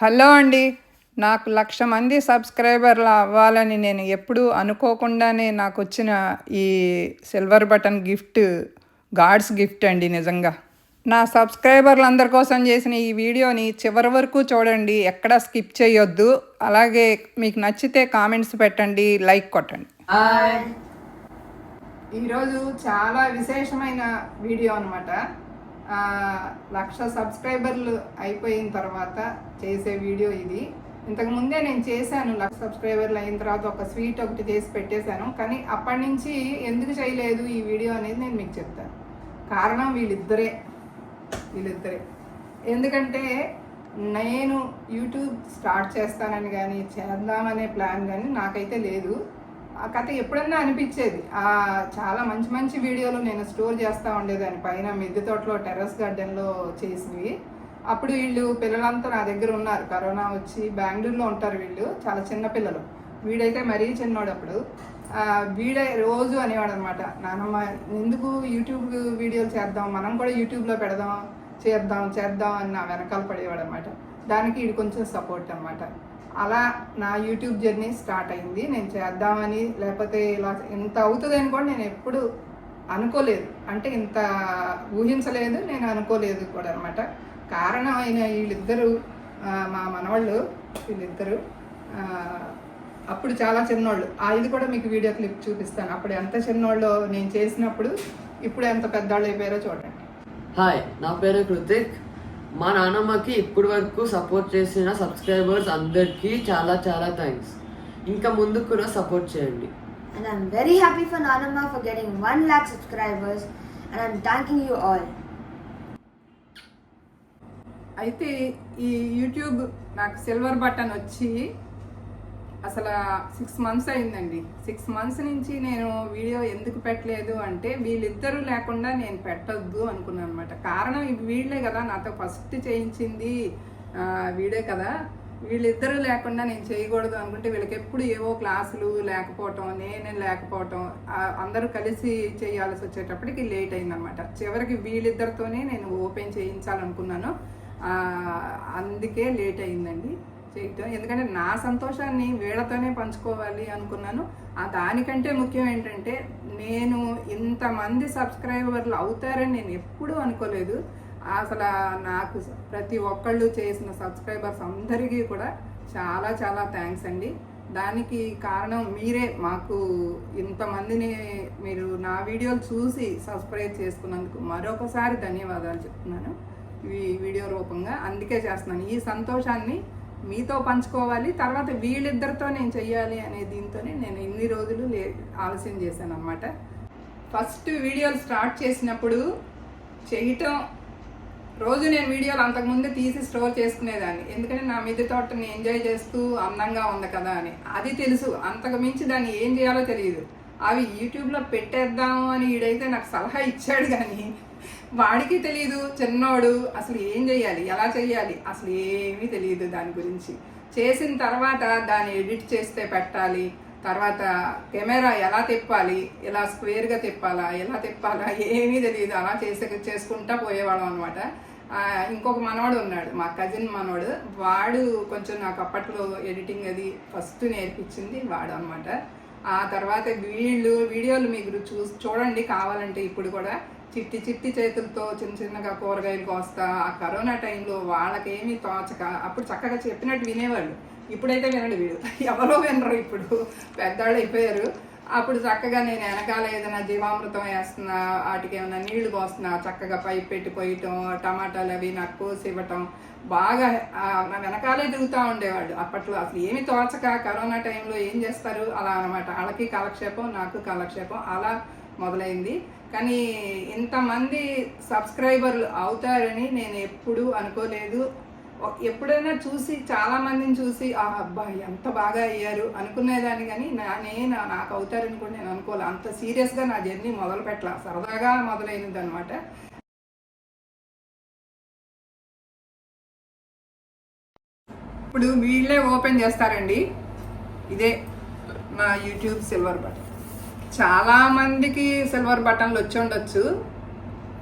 Hello అండి. నాకు లక్ష మంది సబ్స్క్రైబర్లు అవ్వాలని నేను ఎప్పుడూ అనుకోకుండానే నాకు వచ్చిన ఈ silver button gift God's gift అండి నిజంగా. నా సబ్స్క్రైబర్లు అందరి కోసం చేసిన ఈ వీడియోని చివరి వరకు చూడండి ఎక్కడా స్కిప్ చేయొద్దు. అలాగే మీకు నచ్చితే కామెంట్స్ పెట్టండి లైక్ కొట్టండి. ఈరోజు చాలా విశేషమైన వీడియో అనమాట లక్ష సబ్స్క్రైబర్లు అయిపోయిన తర్వాత చేసే వీడియో ఇది. ఇంతకుముందే నేను చేశాను లక్ష సబ్స్క్రైబర్లు అయిన తర్వాత ఒక స్వీట్ ఒకటి చేసి పెట్టేశాను. కానీ అప్పటి నుంచి ఎందుకు చేయలేదు ఈ వీడియో అనేది నేను మీకు చెప్తాను. కారణం వీళ్ళిద్దరే. వీళ్ళిద్దరే. ఎందుకంటే నేను యూట్యూబ్ స్టార్ట్ చేస్తానని కానీ చేద్దామనే ప్లాన్ కానీ నాకైతే లేదు. ఆ కథ ఎప్పుడన్నా అనిపించేది. ఆ చాలా మంచి మంచి వీడియోలు నేను స్టోర్ చేస్తూ ఉండేదాన్ని. పైన మిద్దె తోటలో టెర్రస్ గార్డెన్లో చేసినవి. అప్పుడు వీళ్ళు పిల్లలంతా నా దగ్గర ఉన్నారు. కరోనా వచ్చి బెంగళూరులో ఉంటారు వీళ్ళు. చాలా చిన్న పిల్లలు. వీడైతే మరీ చిన్నోడు అప్పుడు. వీడే రోజు అనేవాడు అనమాట నానమ్మ ఎందుకు యూట్యూబ్ వీడియోలు చేద్దాం? మనం కూడా యూట్యూబ్లో పెడదాం చేద్దాం చేద్దాం అని నా వెనకాల పడేవాడు అనమాట దానికి వీడు కొంచెం సపోర్ట్ అనమాట. అలా నా యూట్యూబ్ జర్నీ స్టార్ట్ అయింది. నేను చేద్దామని లేకపోతే ఇలా ఇంత అవుతుందని కూడా నేను ఎప్పుడు అనుకోలేదు. అంటే ఇంత ఊహించలేదు నేను అనుకోలేదు కూడా అనమాట కారణం అయిన వీళ్ళిద్దరూ మా మనవాళ్ళు వీళ్ళిద్దరూ అప్పుడు చాలా చిన్నోళ్ళు. ఆ ఇది కూడా మీకు వీడియో క్లిప్ చూపిస్తాను. అప్పుడు ఎంత చిన్నోళ్ళు నేను చేసినప్పుడు ఇప్పుడు ఎంత పెద్దవాళ్ళు అయిపోయారో చూడండి. హాయ్ నా పేరు కృతిక్. మా నాన్నమ్మకి ఇప్పటి వరకు సపోర్ట్ చేసిన సబ్స్క్రైబర్స్ అందరికీ చాలా చాలా థ్యాంక్స్ ఇంకా ముందు కూడా సపోర్ట్ చేయండి And I'm very happy for Nanama for getting 1 lakh subscribers and I'm thanking you all. అయితే ఈ యూట్యూబ్ నాకు సిల్వర్ బటన్ వచ్చి అసలు సిక్స్ మంత్స్ అయిందండి. సిక్స్ మంత్స్ నుంచి నేను వీడియో ఎందుకు పెట్టలేదు అంటే వీళ్ళిద్దరూ లేకుండా నేను పెట్టొద్దు అనుకున్నాను అనమాట కారణం ఇవి వీళ్ళే కదా నాతో ఫస్ట్ చేయించింది వీడే కదా. వీళ్ళిద్దరూ లేకుండా నేను చేయకూడదు అనుకుంటే వీళ్ళకి ఎప్పుడు ఏవో క్లాసులు లేకపోవటం నేనే లేకపోవటం అందరూ కలిసి చేయాల్సి వచ్చేటప్పటికి లేట్ అయిందనమాట చివరికి వీళ్ళిద్దరితోనే నేను ఓపెన్ చేయించాలనుకున్నాను. అందుకే లేట్ అయిందండి. చేయటం. ఎందుకంటే నా సంతోషాన్ని వీళ్ళతోనే పంచుకోవాలి అనుకున్నాను. ఆ దానికంటే ముఖ్యం ఏంటంటే నేను ఇంతమంది సబ్స్క్రైబర్లు అవుతారని నేను ఎప్పుడూ అనుకోలేదు. అసలు నాకు ప్రతి ఒక్కళ్ళు చేసిన సబ్స్క్రైబర్స్ అందరికీ కూడా చాలా చాలా థ్యాంక్స్ అండి. దానికి కారణం మీరే. మాకు ఇంతమందిని మీరు నా వీడియోలు చూసి సబ్స్క్రైబ్ చేసుకున్నందుకు మరొకసారి ధన్యవాదాలు చెప్తున్నాను. ఈ వీడియో రూపంగా అందుకే చేస్తున్నాను. ఈ సంతోషాన్ని మీతో పంచుకోవాలి తర్వాత వీళ్ళిద్దరితో నేను చెయ్యాలి అనే దీంతోనే నేను ఇన్ని రోజులు లే ఆలస్యం చేశాను అనమాట ఫస్ట్ వీడియోలు స్టార్ట్ చేసినప్పుడు చేయటం రోజు నేను వీడియోలు అంతకుముందే తీసి స్టోర్ చేసుకునేదాన్ని. ఎందుకంటే నా మిద్దె తోటని ఎంజాయ్ చేస్తూ అందంగా ఉంది కదా అని. అది తెలుసు. అంతకు మించి దాన్ని ఏం చేయాలో తెలియదు. అవి యూట్యూబ్లో పెట్టేద్దాము అని ఈడైతే నాకు సలహా ఇచ్చాడు కానీ వాడికి తెలియదు చిన్నోడు అసలు ఏం చేయాలి ఎలా చేయాలి అసలు ఏమీ తెలియదు దాని గురించి. చేసిన తర్వాత దాన్ని ఎడిట్ చేస్తే పెట్టాలి తర్వాత కెమెరా ఎలా తిప్పాలి ఇలా స్క్వేర్గా తిప్పాలా ఎలా తిప్పాలా ఏమీ తెలియదు అలా చేసే చేసుకుంటా పోయేవాళ్ళం అనమాట ఇంకొక మనవాడు ఉన్నాడు మా కజిన్ మనవాడు. వాడు కొంచెం నాకు అప్పట్లో ఎడిటింగ్ అది ఫస్ట్ నేర్పించింది వాడు అనమాట ఆ తర్వాత వీళ్ళు వీడియోలు మీకు చూ చూడండి కావాలంటే ఇప్పుడు కూడా. చిట్టి చిట్టి చేతులతో చిన్న చిన్నగా కూరగాయలు కోస్తా ఆ కరోనా టైంలో వాళ్ళకేమీ తోచక అప్పుడు చక్కగా చెప్పినట్టు వినేవాళ్ళు. ఇప్పుడైతే వినడు వీడు. ఎవరో వినరు ఇప్పుడు. పెద్దవాళ్ళు అయిపోయారు. అప్పుడు చక్కగా నేను వెనకాల ఏదైనా జీవామృతం వేస్తున్నా వాటికి ఏమైనా నీళ్ళు పోస్తున్నా చక్కగా పైప్ పెట్టి పోయటం టమాటాలు అవి నాకు కోసి ఇవ్వటం బాగా నా వెనకాలే దిగుతూ ఉండేవాడు అప్పట్లో అసలు ఏమి తోచక కరోనా టైంలో ఏం చేస్తారు? అలా అనమాట వాళ్ళకి కాలక్షేపం నాకు కాలక్షేపం. అలా మొదలైంది. కానీ ఇంతమంది సబ్స్క్రైబర్లు అవుతారని నేను ఎప్పుడూ అనుకోలేదు. ఎప్పుడైనా చూసి చాలా మందిని చూసి ఆ అబ్బాయి ఎంత బాగా అయ్యారు అనుకునేదాన్ని కానీ నా నేను నాకు అవుతారని కూడా నేను అనుకోలే. అంత సీరియస్గా నా జర్నీ మొదలు పెట్టలా. సరదాగా మొదలైనది అనమాట ఇప్పుడు వీళ్ళే ఓపెన్ చేస్తారండి. ఇదే నా యూట్యూబ్ సిల్వర్ బటన్. చాలా మందికి సిల్వర్ బటన్లు వచ్చి ఉండొచ్చు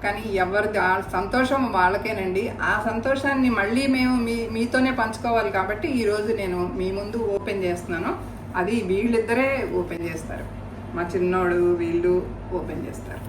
కానీ ఎవరి ఆ సంతోషం వాళ్ళకేనండి. ఆ సంతోషాన్ని మళ్ళీ మేము మీ మీతోనే పంచుకోవాలి కాబట్టి ఈరోజు నేను మీ ముందు ఓపెన్ చేస్తున్నాను. అది వీళ్ళిద్దరే ఓపెన్ చేస్తారు. మా చిన్నోడు వీళ్ళు ఓపెన్ చేస్తారు.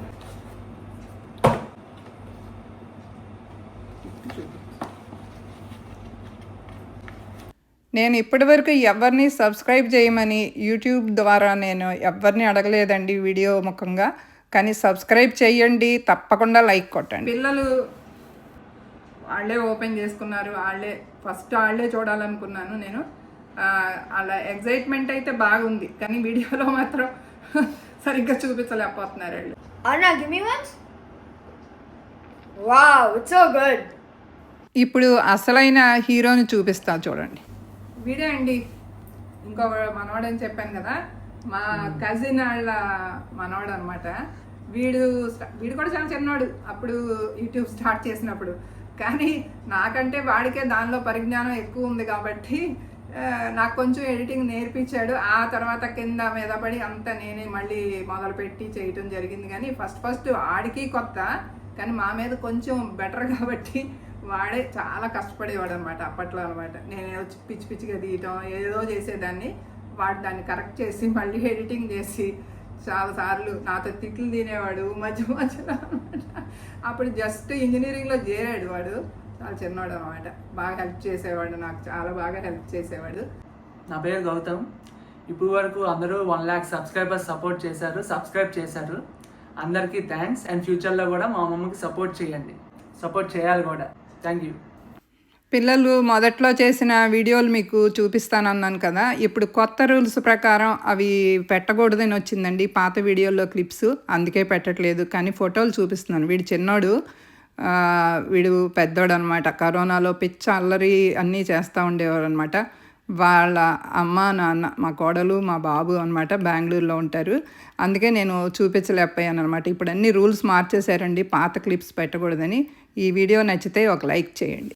నేను ఇప్పటివరకు ఎవరిని సబ్స్క్రైబ్ చేయమని యూట్యూబ్ ద్వారా నేను ఎవరిని అడగలేదండి వీడియో ముఖంగా. కానీ సబ్స్క్రైబ్ చేయండి తప్పకుండా లైక్ కొట్టండి. పిల్లలు వాళ్ళే ఓపెన్ చేసుకున్నారు వాళ్ళే ఫస్ట్ వాళ్ళే చూడాలనుకున్నాను నేను. ఆ, అలా ఎగ్జైట్మెంట్ అయితే బాగుంది కానీ వీడియోలో మాత్రం సరిగ్గా చూపించలేకపోతున్నారు వాళ్ళు. so good. ఇప్పుడు అసలైన హీరోని చూపిస్తా చూడండి. వీడే అండి. ఇంకో మనవాడని చెప్పాను కదా. మా కజిన్ వాళ్ళ మనవాడు అనమాట వీడు వీడు కూడా చాలా చిన్నవాడు అప్పుడు యూట్యూబ్ స్టార్ట్ చేసినప్పుడు. కానీ నాకంటే వాడికే దానిలో పరిజ్ఞానం ఎక్కువ ఉంది కాబట్టి నాకు కొంచెం ఎడిటింగ్ నేర్పించాడు. ఆ తర్వాత కింద మీద పడి అంతా నేనే మళ్ళీ మొదలుపెట్టి చేయటం జరిగింది. కానీ ఫస్ట్ ఫస్ట్ ఆడికి కొత్త కానీ మా మీద కొంచెం బెటర్ కాబట్టి వాడే చాలా కష్టపడేవాడు అనమాట అప్పట్లో అనమాట. నేను వచ్చి పిచ్చి పిచ్చిగా తీయటం ఏదో చేసేదాన్ని. వాడు దాన్ని కరెక్ట్ చేసి మళ్ళీ ఎడిటింగ్ చేసి చాలా సార్లు నాతో తిట్లు తినేవాడు మధ్య మధ్యలో అనమాట. అప్పుడు జస్ట్ ఇంజనీరింగ్లో చేరాడు వాడు. చాలా చిన్నవాడు అనమాట. బాగా హెల్ప్ చేసేవాడు నాకు చాలా బాగా హెల్ప్ చేసేవాడు. నా పేరు గౌతమ్. ఇప్పుడు వరకు అందరూ వన్ ల్యాక్ సబ్స్క్రైబర్స్ సపోర్ట్ చేశారు సబ్స్క్రైబ్ చేశారు. అందరికీ థ్యాంక్స్ అండ్ ఫ్యూచర్లో కూడా మా మమ్మీకి సపోర్ట్ చేయండి. సపోర్ట్ చేయాలి కూడా. థ్యాంక్ యూ పిల్లలు మొదట్లో చేసిన వీడియోలు మీకు చూపిస్తానన్నాను కదా. ఇప్పుడు కొత్త రూల్స్ ప్రకారం అవి పెట్టకూడదని వచ్చిందండి. పాత వీడియోల్లో క్లిప్స్ అందుకే పెట్టట్లేదు. కానీ ఫోటోలు చూపిస్తున్నాను. వీడు చిన్నోడు. వీడు పెద్దోడు అనమాట కరోనాలో పిచ్చ అల్లరి అన్నీ చేస్తూ ఉండేవారు అనమాట వాళ్ళ అమ్మ నాన్న మా కోడలు మా బాబు అనమాట బెంగళూరులో ఉంటారు. అందుకే నేను చూపించలేకపోయాను అనమాట ఇప్పుడు అన్ని రూల్స్ మార్చేశారండి పాత క్లిప్స్ పెట్టకూడదని. ఈ వీడియో నచ్చితే ఒక లైక్ చేయండి.